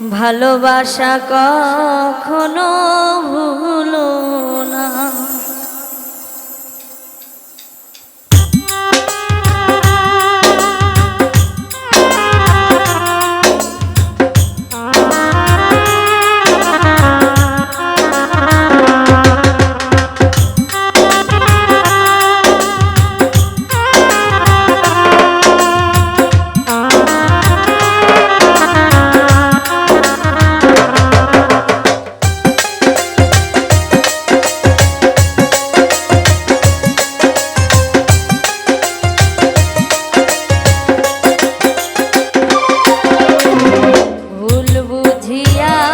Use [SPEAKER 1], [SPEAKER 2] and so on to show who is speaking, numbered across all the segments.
[SPEAKER 1] ভালোবাসা কখনো ভুলো না। বুঝিয়া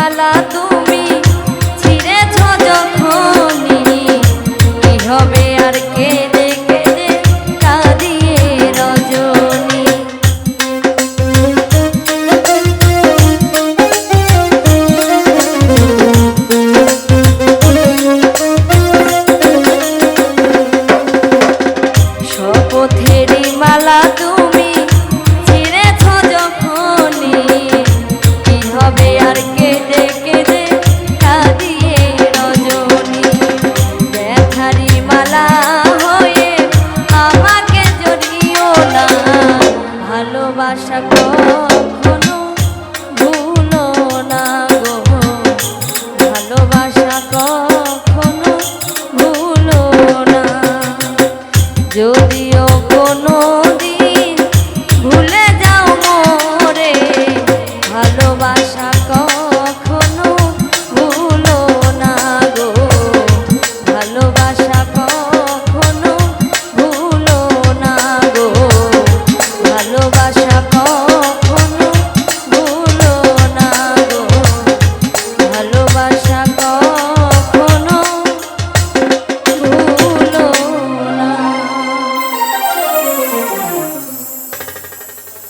[SPEAKER 1] মালা তুমি ছিঁড়েছ যখনই। কি হবে আর কেঁদে পথেরই মালা ভালোবাসা কখনো না ভালোবাসা কখনো না। যদিও কোনো দিন ভুলে ভালোবাসা